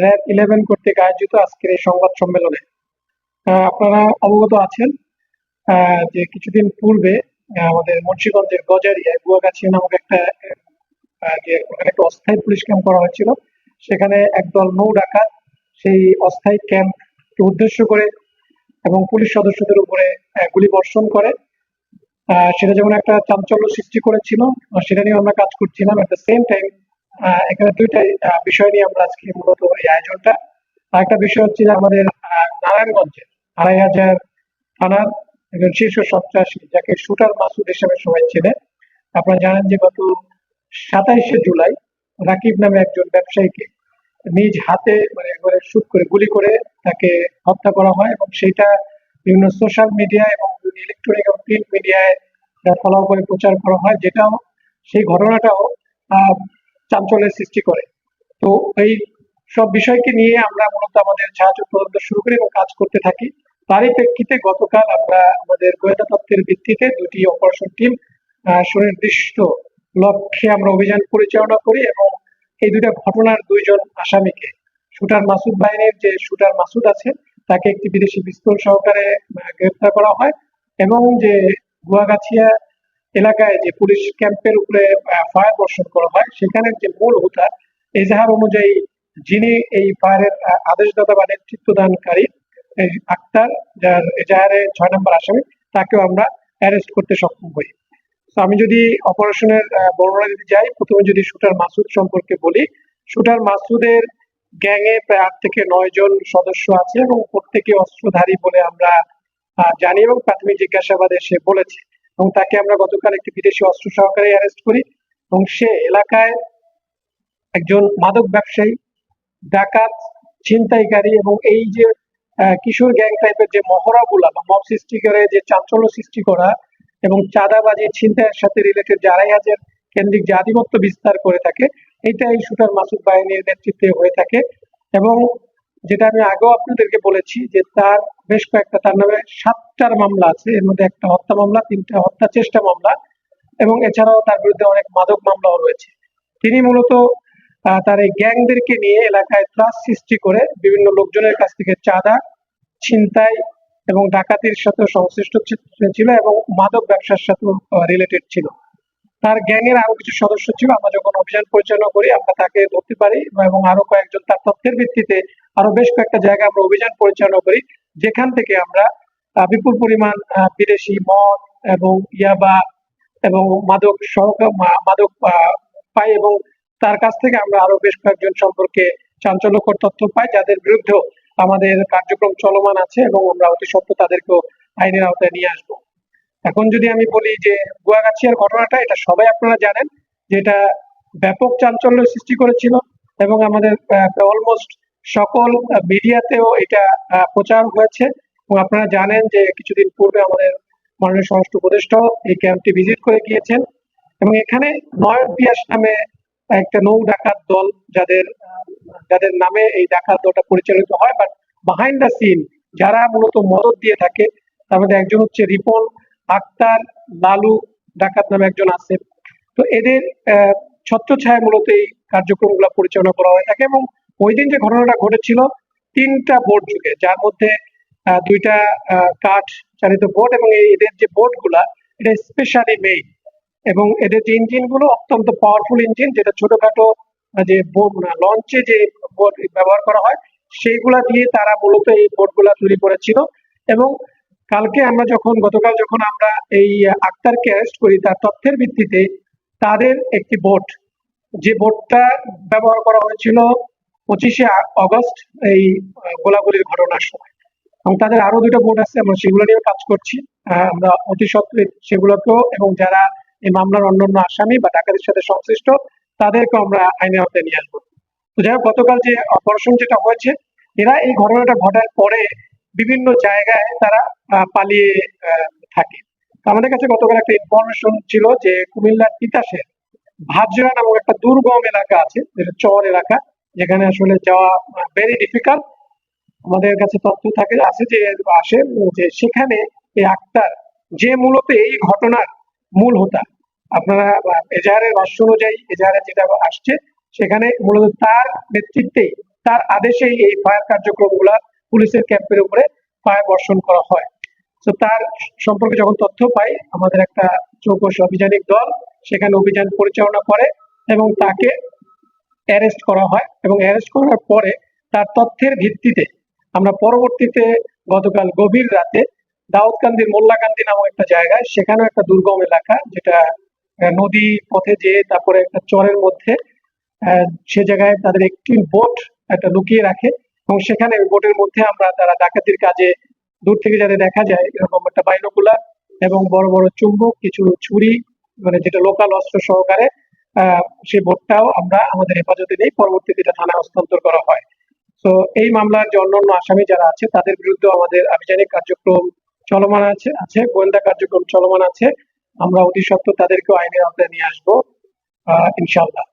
RAB eleven কর্তৃক আয়োজিত আজকের এই সংবাদ সম্মেলনে আপনারা অবগত আছেন যে কিছুদিন পূর্বে আমাদের মুন্সিগঞ্জের গজারিয়ায় গুয়াগাছি নামক একটা যে ওখানে একটা অস্থায়ী পুলিশ ক্যাম্প করা হয়েছিল, সেখানে একদল নৌ ডাকাত সেই অস্থায়ী ক্যাম্পকে উদ্দেশ্য করে এবং পুলিশ সদস্যদের উপরে গুলি বর্ষণ করে। সেটা যেমন একটা চাঞ্চল্য সৃষ্টি করেছিল, সেটা নিয়ে আমরা কাজ করছিলাম। এট দ্য সেম টাইম এখানে দুইটাই বিষয় নিয়ে আমরা আজকে মূলত এই আয়োজনটা। আরেকটা বিষয় হচ্ছে আমাদের আহ, নারায়ণগঞ্জে আড়াই হাজার থানার একজন শীর্ষ সন্ত্রাসী যাকে শুটার মাসুদ হিসেবে সবাই চেনে। আপনারা জানেন যে গত সাতাইশে জুলাই রাকিব নামে একজন ব্যবসায়ীকে নিজ হাতে মানে একবারে শুট করে গুলি করে তাকে হত্যা করা হয় এবং সেটা বিভিন্ন সোশ্যাল মিডিয়া এবং ইলেকট্রনিক এবং প্রিন্ট মিডিয়ায় ফলো করে প্রচার করা হয়। যেটাও সেই ঘটনাটাও চাঞ্চল্যের সৃষ্টি করে। তো এই সব বিষয়কে নিয়ে আমরা মূলত আমাদের সাহায্য তদন্ত শুরু করি এবং কাজ করতে থাকি। তারই প্রেক্ষিতে গতকাল আমরা আমাদের গোয়েন্দা তত্ত্বের ভিত্তিতে দুটি অপারেশন টিম সুনির্দিষ্ট লক্ষ্যে আমরা অভিযান পরিচালনা করি এবং এই দুটা ঘটনার দুইজন আসামিকে, শুটার মাসুদ বাহিনীর যে শুটার মাসুদ আছে, তাকে একটি বিদেশি পিস্তল সহকারে গ্রেপ্তার করা হয় এবং যে গুয়াগাছিয়া এলাকায় যে পুলিশ ক্যাম্পের উপরে ফায়ার বর্ষণ করা হয়, সেখানের যে মূল হোতা, এজাহার অনুযায়ী যিনি এই ফায়ারের আদেশদাতা বা নেতৃত্ব দানকারী আক্তার, যার এজাহারে ছয় নম্বর আসামি, তাকেও আমরা অ্যারেস্ট করতে সক্ষম হই। আমি যদি অপারেশনের বর্ণনা যদি যাই, প্রথমে যদি শুটার মাসুদ সম্পর্কে বলি, শুটার মাসুদের গ্যাংয়ে প্রায় আট থেকে নয় জন সদস্য আছে এবং প্রত্যেকে অস্ত্রধারী বলে আমরা জানি এবং প্রাথমিক জিজ্ঞাসাবাদে সে বলেছে। এবং তাকে আমরা গতকাল একটি বিদেশি অস্ত্র সহকারে অ্যারেস্ট করি এবং সে এলাকায় একজন মাদক ব্যবসায়ী, ডাকাত ছিনতাইকারী এবং এই যে কিশোর গ্যাং টাইপের যে মহড়াগুলা বা মব সৃষ্টি করে, যে চাঞ্চল্য সৃষ্টি করা এবং চাঁদাবাজি, ছিনতাইয়ের সাথে রিলেটেড যে আড়াই হাজার কেন্দ্রিক যে আধিপত্য বিস্তার করে থাকে এটা এই শুটার মাসুদ বাহিনীর নেতৃত্বে হয়ে থাকে এবং যেটা আমি আগেও আপনাদেরকে বলেছি যে তার বেশ কয়েকটা, তার নামে সাতটার মামলা আছে। এর মধ্যে একটা হত্যা মামলা, তিনটা হত্যা চেষ্টা মামলা এবং এছাড়াও তার বিরুদ্ধে অনেক মাদক মামলাও রয়েছে। তিনি মূলত তার এই গ্যাংদেরকে নিয়ে এলাকায় ত্রাস সৃষ্টি করে বিভিন্ন লোকজনের কাছ থেকে চাঁদা, ছিনতাই এবং ডাকাতির সাথে সংশ্লিষ্ট ছিল এবং মাদক ব্যবসার সাথে রিলেটেড ছিল। তার গ্যাংয়ের আরও কিছু সদস্য ছিল। আমরা যখন অভিযান পরিচালনা করি, আমরা তাকে ধরতে পারি এবং আরও কয়েকজন তার তথ্যের ভিত্তিতে আরও বেশ কয়েকটা জায়গায় আমরা অভিযান পরিচালনা করি, যেখান থেকে আমরা বিপুল পরিমাণ বিদেশি মদ এবং ইয়াবা এবং মাদক সহ মাদক পাই এবং তার কাছ থেকে আমরা আরও বেশ কয়েকজন সম্পর্কে চাঞ্চল্যকর তথ্য পাই, যাদের বিরুদ্ধেও আমাদের কার্যক্রম চলমান আছে এবং আমরা অতি সত্য তাদেরকেও আইনের আওতায় নিয়ে আসব। এখন যদি আমি বলি যে গুয়াগাছিয়ার ঘটনাটা, এটা সবাই আপনারা জানেন যে এটা ব্যাপক চাঞ্চল্য সৃষ্টি করেছিল এবং আমাদের অলমোস্ট সকল মিডিয়াতেও এটা প্রচার হয়েছে। এবং আপনারা জানেন যে কিছুদিন পূর্বে আমাদের মাননীয় স্বরাষ্ট্র উপদেষ্টাও এই ক্যাম্পটি ভিজিট করে গিয়েছেন। এবং এখানে নয় পিয়াস নামে একটা নৌ ডাকাত দল যাদের যাদের নামে এই ডাকাত দলটা পরিচালিত হয় বাট বিহাইন্ড দ্য সিন যারা মূলত মদত দিয়ে থাকে, তার মধ্যে একজন হচ্ছে রিপন আক্তার লালু ডাকাত নামে একজন আছে। তো এদের আহ, ছত্রছায়ায় মূলত এই কার্যক্রম কার্যক্রমগুলো পরিচালনা করা হয়ে থাকে এবং ওই দিন যে ঘটনাটা ঘটেছিল তিনটা বোর্ড যুগে যার মধ্যে দুইটা কাঠ চালিত বোট এবং এদের যে বোটগুলা এটা স্পেশালি মেড এবং এদের যে ইঞ্জিনগুলো অত্যন্ত পাওয়ারফুল ইঞ্জিন যেটা ছোটখাটো যে বোট লঞ্চে যে বোট ব্যবহার করা হয় সেইগুলা দিয়ে তারা মূলত এই বোটগুলা তৈরি করেছিল এবং কালকে আমরা যখন, গতকাল যখন আমরা এই আক্তারকে অ্যারেস্ট করি, তার তথ্যের ভিত্তিতে তাদের একটি বোট যে বোটটা ব্যবহার করা হয়েছিল পঁচিশে অগস্ট এই গোলাগুলির ঘটনার সময়। এবং তাদের আরও দুটো বোট আছে, আমরা সেগুলো নিয়ে কাজ করছি। আমরা অতি সত্ত্বে সেগুলোকেও এবং যারা এই মামলার অন্যান্য আসামি বা ডাকাতির সাথে সংশ্লিষ্ট তাদেরকে আমরা আইনের আওতায় নিয়ে আসব। তো যাই হোক, গতকাল যে অপারেশন যেটা হয়েছে, এরা এই ঘটনাটা ঘটার পরে বিভিন্ন জায়গায় তারা পালিয়ে থাকে। আমাদের কাছে গতকাল একটা ইনফরমেশন ছিল যে কুমিল্লার তিতাসের ভাজরা নামক একটা দুর্গম এলাকা আছে, যেটা চর এলাকা, যেখানে আসলে যাওয়া ভেরি ডিফিকাল্ট আমাদের কাছে তথ্য থাকে, আছে যে, আসে, যে সেখানে এই আক্তার যে মূলত এই ঘটনার মূল হোতা। আপনারা এজাহারের ভাষ্য অনুযায়ী এজাহারে যেটা আসছে, সেখানে মূলত তার নেতৃত্বে তার আদেশেই এই ফায়ার কার্যক্রমগুলা পুলিশের ক্যাম্পের উপরে ফায়ার বর্ষণ করা হয়। তো তার সম্পর্কে যখন তথ্য পাই, আমাদের একটা চৌকস অভিযানিক দল সেখানে অভিযান পরিচালনা করে এবং তাকে অ্যারেস্ট করা হয় এবং অ্যারেস্ট করার পরে তার তথ্যের ভিত্তিতে আমরা পরবর্তীতে গতকাল গভীর রাতে দাউদকান্দির মোল্লাকান্দি নামক একটা জায়গায়, সেখানেও একটা দুর্গম এলাকা যেটা নদী পথে যেয়ে তারপরে একটা চরের মধ্যে সে জায়গায় তাদের একটি বোট একটা লুকিয়ে রাখে। এবং সেখানে বোটের মধ্যে আমরা তারা ডাকাতির কাজে দূর থেকে যাতে দেখা যায়, এরকম একটা বাইনোকুলার এবং বড় বড় চুম্বক, কিছু ছুরি মানে যেটা লোকাল অস্ত্র সহকারে সেই বোটটাও আমরা আমাদের হেফাজতে নেই। পরবর্তীতে এটা থানায় হস্তান্তর করা হয়। তো এই মামলার যে অন্যান্য আসামি যারা আছে, তাদের বিরুদ্ধে আমাদের আভিযানিক কার্যক্রম চলমান আছে আছে, গোয়েন্দা কার্যক্রম চলমান আছে। আমরা অতি সত্ত্বর তাদেরকেও আইনের আওতায় নিয়ে আসব ইনশাল্লাহ